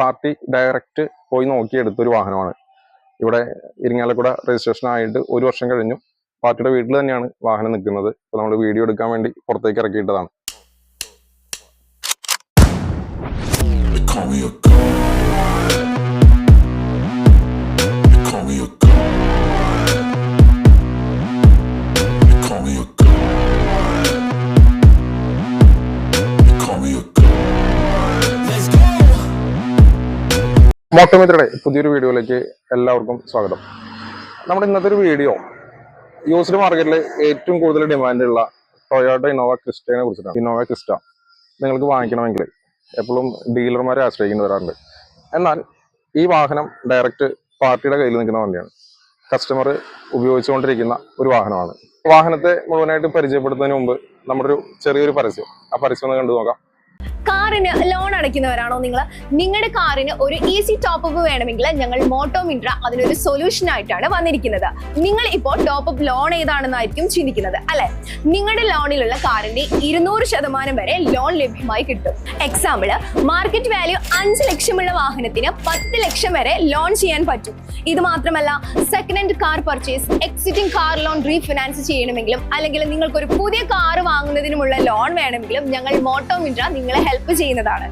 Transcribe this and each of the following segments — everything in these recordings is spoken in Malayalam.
പാർട്ടി ഡയറക്റ്റ് പോയി നോക്കിയെടുത്ത ഒരു വാഹനമാണ്. ഇവിടെ ഇരിങ്ങാലക്കുട രജിസ്ട്രേഷൻ ആയിട്ട് ഒരു വർഷം കഴിഞ്ഞു. പാർട്ടിയുടെ വീട്ടിൽ തന്നെയാണ് വാഹനം നിൽക്കുന്നത്. അപ്പോൾ നമ്മൾ വീഡിയോ എടുക്കാൻ വേണ്ടി പുറത്തേക്ക് ഇറക്കിയിട്ടതാണ്. മോട്ടോമിത്രയുടെ പുതിയൊരു വീഡിയോയിലേക്ക് എല്ലാവർക്കും സ്വാഗതം. നമ്മുടെ ഇന്നത്തെ ഒരു വീഡിയോ യൂസ്ഡ് മാർക്കറ്റിൽ ഏറ്റവും കൂടുതൽ ഡിമാൻഡുള്ള ടൊയോട്ട ഇന്നോവ ക്രിസ്റ്റയെ കുറിച്ചിട്ടാണ്. ഇന്നോവ ക്രിസ്റ്റ നിങ്ങൾക്ക് വാങ്ങിക്കണമെങ്കിൽ എപ്പോഴും ഡീലർമാരെ ആശ്രയിക്കേണ്ടി വരാറുണ്ട്. എന്നാൽ ഈ വാഹനം ഡയറക്റ്റ് പാർട്ടിയുടെ കയ്യിൽ നിൽക്കുന്ന വണ്ടിയാണ്. കസ്റ്റമർ ഉപയോഗിച്ചുകൊണ്ടിരിക്കുന്ന ഒരു വാഹനമാണ്. വാഹനത്തെ മുഴുവനായിട്ട് പരിചയപ്പെടുത്തുന്നതിന് മുമ്പ് നമ്മുടെ ഒരു ചെറിയൊരു പരസ്യം. ആ പരസ്യം ഒന്ന് കണ്ടു നോക്കാം. കാറിന് ലോൺ അടയ്ക്കുന്നവരാണോ നിങ്ങൾ നിങ്ങളുടെ കാറിന് ഒരു ഈസി ടോപ്പ് വേണമെങ്കിൽ ഞങ്ങൾ മോട്ടോ മിൻട്ര അതിനൊരു സൊല്യൂഷൻ ആയിട്ടാണ് വന്നിരിക്കുന്നത്. നിങ്ങൾ ഇപ്പോൾ ടോപ്പ് അപ്പ് ലോൺ ഏതാണെന്നായിരിക്കും ചിന്തിക്കുന്നത് അല്ലെ? നിങ്ങളുടെ ലോണിലുള്ള കാറിന്റെ ഇരുന്നൂറ് ശതമാനം വരെ ലോൺ ലഭ്യമായി കിട്ടും. എക്സാമ്പിൾ മാർക്കറ്റ് വാല്യൂ അഞ്ച് ലക്ഷമുള്ള വാഹനത്തിന് പത്ത് ലക്ഷം വരെ ലോൺ ചെയ്യാൻ പറ്റും. ഇത് മാത്രമല്ല second hand car purchase existing car loan refinance ചെയ്യണമെങ്കിലും അല്ലെങ്കിൽ നിങ്ങൾക്ക് ഒരു പുതിയ കാർ വാങ്ങുന്നതിനുമുള്ള ലോൺ വേണമെങ്കിലും ഞങ്ങൾ മോട്ടോ മിൻട്ര നിങ്ങളെ ഹെൽപ്പ് ചെയ്യുന്നതാണ്.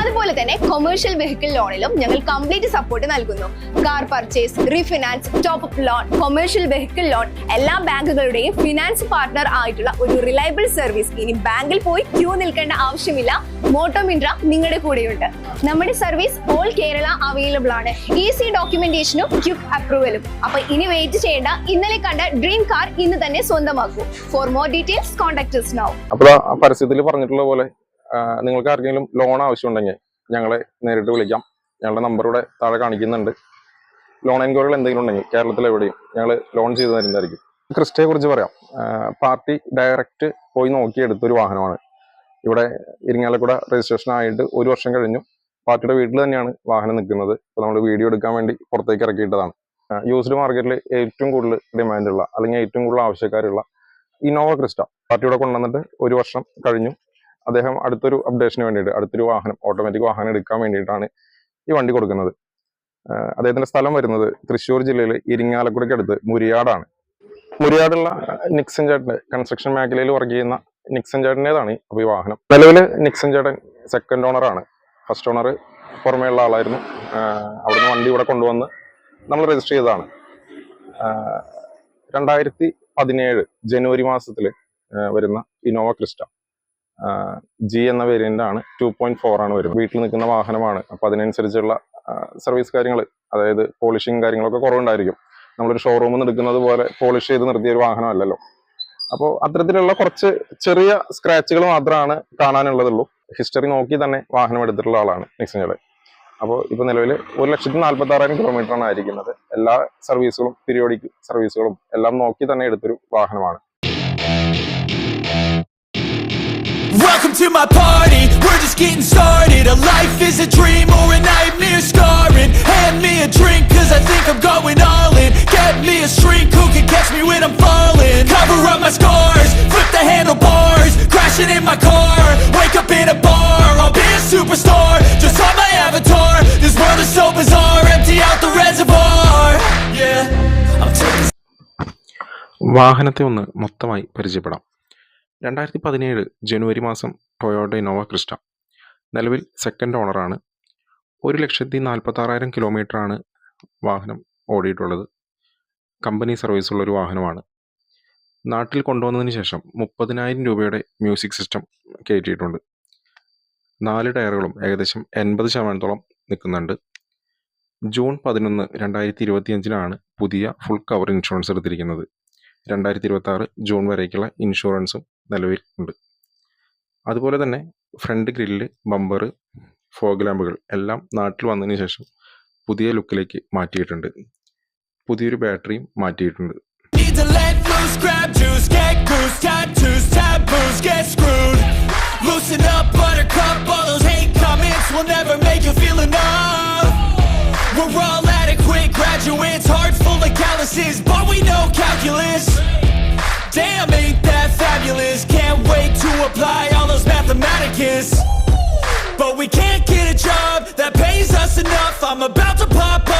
അതുപോലെ തന്നെ കൊമേഴ്ഷ്യൽ വെഹിക്കിൾ ലോണിലും ഞങ്ങൾ കംപ്ലീറ്റ് സപ്പോർട്ട് നൽകുന്നു. Car purchase refinance top up loan commercial vehicle loan എല്ലാ ബാങ്കുകളുടെയും ഫിനാൻസ് പാർട്ണർ ആയിട്ടുള്ള ഒരു റിലയബിൾ സർവീസ് ഇനി ബാങ്കിൽ പോയി ക്യൂ നിൽക്കേണ്ട ആവശ്യമില്ല. മോട്ടോ മിൻട്ര നിങ്ങളുടെ കൂടെയുണ്ട്. നമ്മുടെ സർവീസ് ഓൾ കേരള അവൈലബിൾ ആണ്. ഈസി ഡോക്യുമെന്റേഷനും ക്യുക്ക് അപ്രൂവലും അപ്പൊ ഇനി വെയിറ്റ് ചെയ്യേണ്ട. ഇന്നലെ കണ്ട ഡ്രീം കാർ ഇന്ന് തന്നെ സ്വന്തമാക്കൂ. For more details contact now അപ്പോൾ പറഞ്ഞിട്ടുള്ള പോലെ നിങ്ങൾക്ക് ആർക്കെങ്കിലും ലോൺ ആവശ്യമുണ്ടെങ്കിൽ ഞങ്ങളെ നേരിട്ട് വിളിക്കാം. ഞങ്ങളുടെ നമ്പർ ഇവിടെ താഴെ കാണിക്കുന്നുണ്ട്. ലോൺ എൻക്വയറികൾ എന്തെങ്കിലും ഉണ്ടെങ്കിൽ കേരളത്തിൽ എവിടെയും ഞങ്ങൾ ലോൺ ചെയ്തു തരുന്നതായിരിക്കും. ക്രിസ്റ്റയെ കുറിച്ച് പറയാം. പാർട്ടി ഡയറക്റ്റ് പോയി നോക്കി എടുത്തൊരു വാഹനമാണ്. ഇവിടെ ഇരിങ്ങാലക്കുട രജിസ്ട്രേഷൻ ആയിട്ട് ഒരു വർഷം കഴിഞ്ഞു. പാർട്ടിയുടെ വീട്ടിൽ തന്നെയാണ് വാഹനം നിൽക്കുന്നത്. അപ്പോൾ നമ്മൾ വീഡിയോ എടുക്കാൻ വേണ്ടി പുറത്തേക്ക് ഇറക്കിയിട്ടതാണ്. യൂസ്ഡ് മാർക്കറ്റിൽ ഏറ്റവും കൂടുതൽ ഡിമാൻഡുള്ള അല്ലെങ്കിൽ ഏറ്റവും കൂടുതൽ ആവശ്യക്കാരുള്ള ഇന്നോവ ക്രിസ്റ്റ പാർട്ടിയുടെ കൊണ്ടുവന്നിട്ട് ഒരു വർഷം കഴിഞ്ഞു. അദ്ദേഹം അടുത്തൊരു അപ്ഡേഷന് വേണ്ടിയിട്ട് അടുത്തൊരു വാഹനം ഓട്ടോമാറ്റിക് വാഹനം എടുക്കാൻ വേണ്ടിയിട്ടാണ് ഈ വണ്ടി കൊടുക്കുന്നത്. അദ്ദേഹത്തിന്റെ സ്ഥലം വരുന്നത് തൃശ്ശൂർ ജില്ലയിൽ ഇരിങ്ങാലക്കുടയ്ക്ക് അടുത്ത് മുരിയാടാണ്. മുരിയാടുള്ള നിക്സൻ ചേട്ടന്റെ കൺസ്ട്രക്ഷൻ മേഖലയിൽ വർക്ക് ചെയ്യുന്ന നിക്സൻ ചേട്ടന്റെതാണ് അപ്പോൾ ഈ വാഹനം. നിലവിൽ നിക്സൻ ചേട്ടൻ സെക്കൻഡ് ഓണറാണ് ഫസ്റ്റ് ഓണർ പുറമേ ആളായിരുന്നു. അവിടുന്ന് വണ്ടി ഇവിടെ കൊണ്ടുവന്ന് നമ്മൾ രജിസ്റ്റർ ചെയ്തതാണ്. രണ്ടായിരത്തി പതിനേഴ് ജനുവരി മാസത്തിൽ വരുന്ന ഇന്നോവ ക്രിസ്റ്റ ജി എന്ന വേരിയന്റ് ആണ് ടു പോയിന്റ് ഫോർ ആണ് വരുന്നത്. വീട്ടിൽ നിൽക്കുന്ന വാഹനമാണ്. അപ്പൊ അതിനനുസരിച്ചുള്ള സർവീസ് കാര്യങ്ങൾ അതായത് പോളിഷിങ് കാര്യങ്ങളൊക്കെ കുറവുണ്ടായിരിക്കും. നമ്മളൊരു ഷോറൂമിൽ നിന്ന് എടുക്കുന്നത് പോലെ പോളിഷ് ചെയ്ത് നിർത്തിയ ഒരു വാഹനമല്ലല്ലോ. അപ്പോൾ അത്തരത്തിലുള്ള കുറച്ച് ചെറിയ സ്ക്രാച്ചുകൾ മാത്രമാണ് കാണാനുള്ളതുള്ളൂ. ഹിസ്റ്ററി നോക്കി തന്നെ വാഹനം എടുത്തിട്ടുള്ള ആളാണ് നിക്സഞ്ചയുടെ അപ്പോൾ ഇപ്പോൾ നിലവിൽ ഒരു ലക്ഷത്തി നാൽപ്പത്തി ആറായിരം കിലോമീറ്റർ ആണ് ആയിരിക്കുന്നത്. എല്ലാ സർവീസുകളും പീരിയോഡിക് സർവീസുകളും എല്ലാം നോക്കി തന്നെ എടുത്തൊരു വാഹനമാണ്. Welcome to my party, we're just getting started A life is a dream or a nightmare scarring Hand me a drink cause I think I'm going all in Get me a shrink who can catch me when I'm falling Cover up my scars, flip the handlebars Crashing in my car, wake up in a bar I'll be a superstar, just on my avatar This world is so bizarre, empty out the reservoir Yeah, I'm taking വാഹനത്തെ ഒന്ന് മൊത്തമായി പരിചയപ്പെടാം രണ്ടായിരത്തി പതിനേഴ് ജനുവരി മാസം ടൊയോട്ട ഇന്നോവ ക്രിസ്റ്റ. നിലവിൽ സെക്കൻഡ് ഓണറാണ് ഒരു ലക്ഷത്തി നാൽപ്പത്താറായിരം കിലോമീറ്ററാണ് വാഹനം ഓടിയിട്ടുള്ളത്. കമ്പനി സർവീസുള്ള ഒരു വാഹനമാണ്. നാട്ടിൽ കൊണ്ടുവന്നതിന് ശേഷം മുപ്പതിനായിരം രൂപയുടെ മ്യൂസിക് സിസ്റ്റം കയറ്റിയിട്ടുണ്ട്. നാല് ടയറുകളും ഏകദേശം എൺപത് ശതമാനത്തോളം നിൽക്കുന്നുണ്ട്. ജൂൺ പതിനൊന്ന് രണ്ടായിരത്തി ഇരുപത്തിയഞ്ചിനാണ് പുതിയ ഫുൾ കവർ ഇൻഷുറൻസ് എടുത്തിരിക്കുന്നത്. രണ്ടായിരത്തി ഇരുപത്തി ആറ് ജൂൺ വരേക്കുള്ള ഇൻഷുറൻസും നിലവിൽ ഉണ്ട്. അതുപോലെ തന്നെ ഫ്രണ്ട് ഗ്രില്ല് ബമ്പർ ഫോഗ് ലാമ്പുകൾ എല്ലാം നാട്ടിൽ വന്നതിന് ശേഷം പുതിയ ലുക്കിലേക്ക് മാറ്റിയിട്ടുണ്ട്. പുതിയൊരു ബാറ്ററിയും മാറ്റിയിട്ടുണ്ട്. Adequate graduates, hearts full of calluses, but we know calculus. Damn, ain't that fabulous? Can't wait to apply all those mathematicus. But we can't get a job that pays us enough. I'm about to pop off.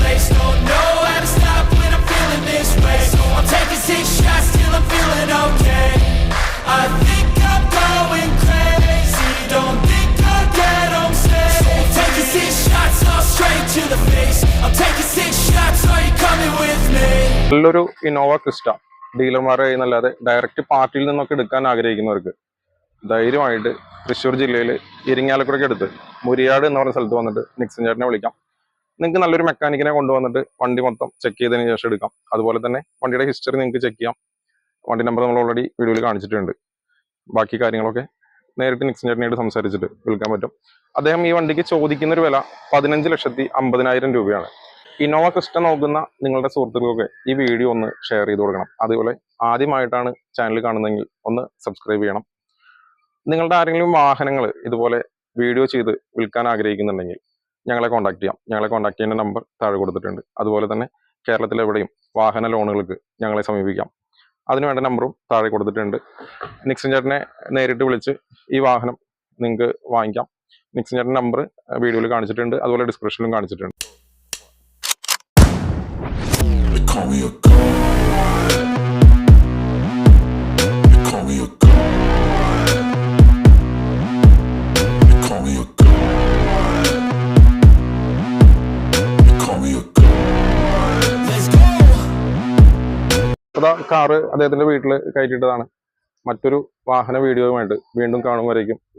നല്ലൊരു ഇന്നോവ ക്രിസ്റ്റ ഡീലർമാരെ എന്നല്ലാതെ ഡയറക്റ്റ് പാർട്ടിയിൽ നിന്നൊക്കെ എടുക്കാൻ ആഗ്രഹിക്കുന്നവർക്ക് ധൈര്യമായിട്ട് തൃശ്ശൂർ ജില്ലയിൽ ഇരിങ്ങാലക്കുടയ്ക്ക് അടുത്ത് മുരിയാട് എന്ന് പറഞ്ഞ സ്ഥലത്ത് വന്നിട്ട് നിക്സൻ ചേട്ടനെ വിളിക്കാം. നിങ്ങൾക്ക് നല്ലൊരു മെക്കാനിക്കിനെ കൊണ്ടുവന്നിട്ട് വണ്ടി മൊത്തം ചെക്ക് ചെയ്തതിന് ശേഷം എടുക്കാം. അതുപോലെ തന്നെ വണ്ടിയുടെ ഹിസ്റ്ററി നിങ്ങൾക്ക് ചെക്ക് ചെയ്യാം. വണ്ടി നമ്പർ നമ്മൾ ഓൾറെഡി വീഡിയോയിൽ കാണിച്ചിട്ടുണ്ട്. ബാക്കി കാര്യങ്ങളൊക്കെ നേരിട്ട് നിക്സൻ ചേട്ടനായിട്ട് സംസാരിച്ചിട്ട് വിൽക്കാൻ പറ്റും. അദ്ദേഹം ഈ വണ്ടിക്ക് ചോദിക്കുന്ന ഒരു വില പതിനഞ്ച് ലക്ഷത്തി അമ്പതിനായിരം രൂപയാണ്. ഇന്നോവ ക്രിസ്റ്റ നോക്കുന്ന നിങ്ങളുടെ സുഹൃത്തുക്കൾക്കൊക്കെ ഈ വീഡിയോ ഒന്ന് ഷെയർ ചെയ്ത് കൊടുക്കണം. അതുപോലെ ആദ്യമായിട്ടാണ് ചാനൽ കാണുന്നതെങ്കിൽ ഒന്ന് സബ്സ്ക്രൈബ് ചെയ്യണം. നിങ്ങളുടെ ആരെങ്കിലും വാഹനങ്ങൾ ഇതുപോലെ വീഡിയോ ചെയ്ത് വിൽക്കാൻ ആഗ്രഹിക്കുന്നുണ്ടെങ്കിൽ ഞങ്ങളെ കോൺടാക്ട് ചെയ്യാം. ഞങ്ങളെ കോൺടാക്ട് ചെയ്യുന്ന നമ്പർ താഴെ കൊടുത്തിട്ടുണ്ട്. അതുപോലെ തന്നെ കേരളത്തിലെവിടെയും വാഹന ലോണുകൾക്ക് ഞങ്ങളെ സമീപിക്കാം. അതിനുവേണ്ട നമ്പറും താഴെ കൊടുത്തിട്ടുണ്ട്. നിക്സൻ ചേട്ടനെ നേരിട്ട് വിളിച്ച് ഈ വാഹനം നിങ്ങൾക്ക് വാങ്ങിക്കാം. നിക്സൻ ചേട്ടന്റെ നമ്പർ വീഡിയോയിൽ കാണിച്ചിട്ടുണ്ട്. അതുപോലെ ഡിസ്ക്രിപ്ഷനിലും കാണിച്ചിട്ടുണ്ട്. കാറ് അദ്ദേഹത്തിന്റെ വീട്ടിൽ കയറ്റിയിട്ടതാണ്. മറ്റൊരു വാഹന വീഡിയോയുമായിട്ട് വീണ്ടും കാണും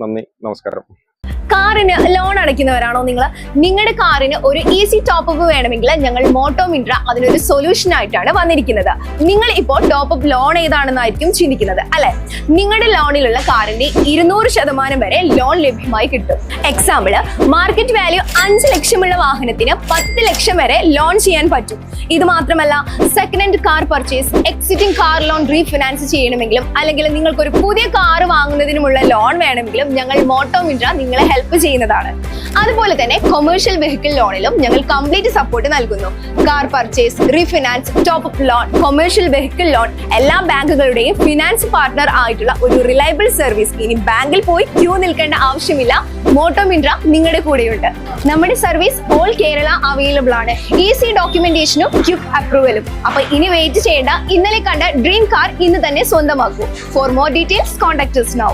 നന്ദി. നമസ്കാരം. കാറിന് ലോൺ അടയ്ക്കുന്നവരാണോ നിങ്ങൾ? നിങ്ങളുടെ കാറിന് ഒരു ഈസി ടോപ്പ് വേണമെങ്കിൽ ഞങ്ങൾ മോട്ടോ മിൻട്ര അതിനൊരു സൊല്യൂഷൻ ആയിട്ടാണ് വന്നിരിക്കുന്നത്. നിങ്ങൾ ഇപ്പോൾ ടോപ്പ് അപ്പ് ലോൺ ഏതാണെന്നായിരിക്കും ചിന്തിക്കുന്നത് അല്ലെ? നിങ്ങളുടെ ലോണിലുള്ള കാറിന്റെ ഇരുന്നൂറ് ശതമാനം വരെ ലോൺ ലഭ്യമായി കിട്ടും. എക്സാമ്പിൾ മാർക്കറ്റ് വാല്യൂ അഞ്ച് ലക്ഷമുള്ള വാഹനത്തിന് പത്ത് ലക്ഷം വരെ ലോൺ ചെയ്യാൻ പറ്റും. ഇത് മാത്രമല്ല second hand car purchase existing car loan refinance ചെയ്യണമെങ്കിലും അല്ലെങ്കിൽ നിങ്ങൾക്ക് ഒരു പുതിയ കാർ വാങ്ങുന്നതിനുമുള്ള ലോൺ വേണമെങ്കിലും ഞങ്ങൾ മോട്ടോ മിൻട്ര നിങ്ങളെ ഹെൽപ്പ് ചെയ്യുന്നതാണ്. അതുപോലെ തന്നെ കൊമേഴ്ഷ്യൽ വെഹിക്കിൾ ലോണിലും ഞങ്ങൾ കംപ്ലീറ്റ് സപ്പോർട്ട് നൽകുന്നു. Car purchase refinance top up loan commercial vehicle loan എല്ലാ ബാങ്കുകളുടെയും ഫിനാൻസ് പാർട്ണർ ആയിട്ടുള്ള ഒരു റിലയബിൾ സർവീസ് ഇനി ബാങ്കിൽ പോയി ക്യൂ നിൽക്കേണ്ട ആവശ്യമില്ല. മോട്ടോ മിൻട്ര നിങ്ങളുടെ കൂടെയുണ്ട്. നമ്മുടെ സർവീസ് ഓൾ കേരള അവൈലബിൾ ആണ്. ഈസി ഡോക്യുമെന്റേഷനും ക്യുക്ക് അപ്രൂവലും അപ്പൊ ഇനി വെയിറ്റ് ചെയ്യേണ്ട. ഇന്നലെ കണ്ട ഡ്രീം കാർ ഇന്ന് തന്നെ സ്വന്തമാക്കൂ. For more details contact now